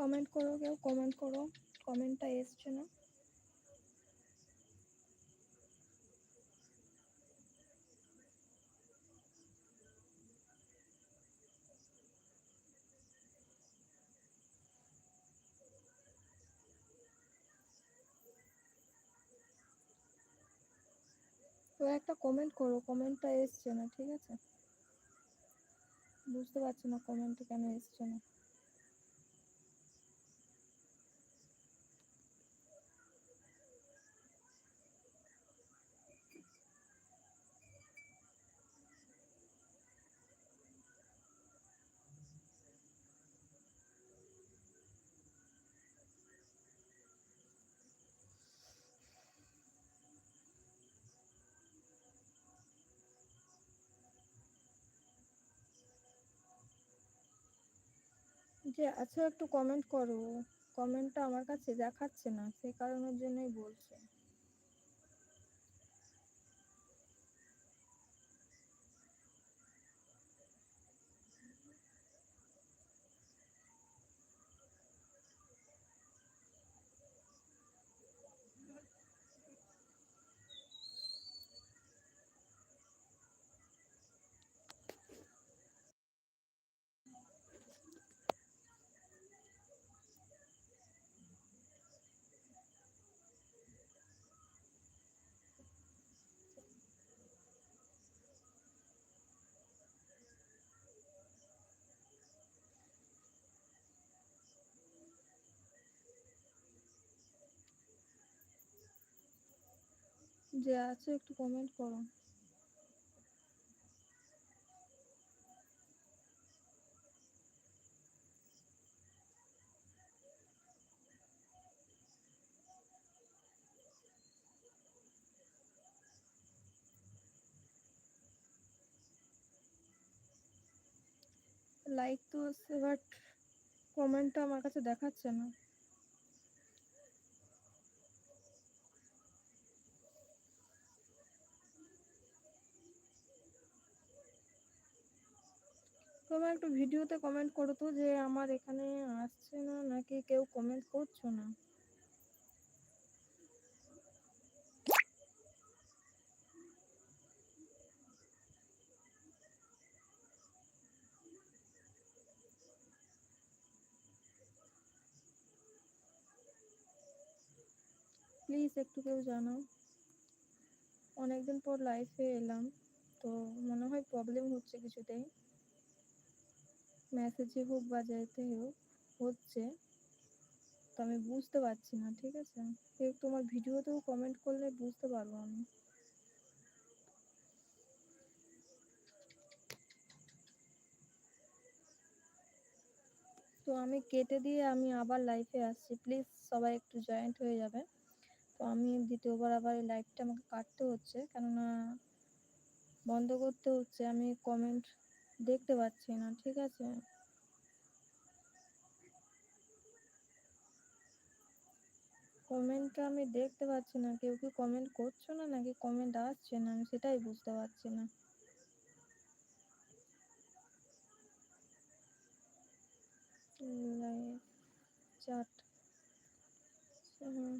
Comment করো, কেউ comment করো কমেন্টটা এসছে না। তো একটা কমেন্ট করো কমেন্টটা এসছে না, ঠিক আছে? বুঝতে পারছি না কমেন্টটা কেন এসছে না। যে আচ্ছা একটু কমেন্ট করো। কমেন্টটা আমার কাছে দেখাচ্ছে না সেই কারণের জন্যই বলছি। যে আছো একটু কমেন্ট করো। লাইক তো হচ্ছে বাট কমেন্টটা আমার কাছে দেখাচ্ছে না। তোমরা একটু ভিডিওতে কমেন্ট করো তো যে আমার এখানে আসছে না, নাকি কেউ কমেন্ট করছ না? প্লিজ একটু কেউ জানাও। অনেকদিন পর লাইফে এলাম, তো মনে হয় প্রবলেম হচ্ছে কিছুতেই। মেসেজে হোক বা যাইতে হোক হচ্ছে, তো আমি বুঝতে পারছি না, ঠিক আছে? তোমার ভিডিওতেও কমেন্ট করলে বুঝতে পারব আমি। তো আমি কেটে দিয়ে আমি আবার লাইফে আসছি। প্লিজ সবাই একটু জয়েন্ট হয়ে যাবে। তো আমি দ্বিতীয়বার আবার এই লাইভটা আমাকে কাটতে হচ্ছে, কেননা বন্ধ করতে হচ্ছে। আমি কমেন্ট দেখতে পাচ্ছি না, ঠিক আছে? কমেন্টটা আমি দেখতে পাচ্ছি না, কেউ কি কমেন্ট করছ না নাকি কমেন্ট আসছে না? আমি সেটাই বুঝতে পারছি না। চাট হুম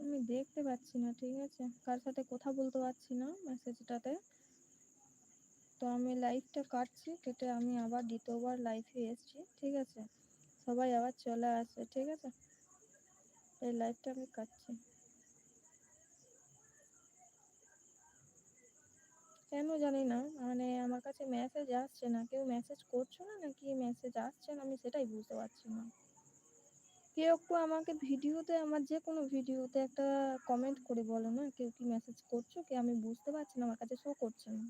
আমি দেখতে পাচ্ছি না, ঠিক আছে? কার সাথে কথা বলতে পারছি না মেসেজটাতে। তো আমি লাইভটা কাটছি, কেটে আমি আবার দ্বিতীয়বার লাইভে এসেছি, ঠিক আছে? সবাই আবার চলে আসবে, ঠিক আছে? এই লাইভটা আমি কাটছি। কেন জানি না মানে আমার কাছে মেসেজ আসছে না। কেউ মেসেজ করছ না নাকি? মেসেজ আসছে না, আমি সেটাই বুঝতে পারছি না। কেউ একটু আমাকে ভিডিওতে আমার যে কোনো ভিডিওতে একটা কমেন্ট করে বলো না, কেউ কি মেসেজ করছ কি? আমি বুঝতে পারছি না, আমার কাছে শো করছে না।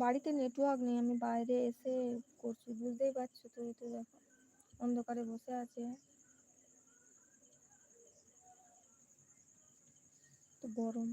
বাড়িতে নেটওয়ার্ক নেই, আমি বাইরে এসে করছি, বুঝতেই পারছ তো তো দেখো, অন্ধকারে বসে আছে। তো গরম।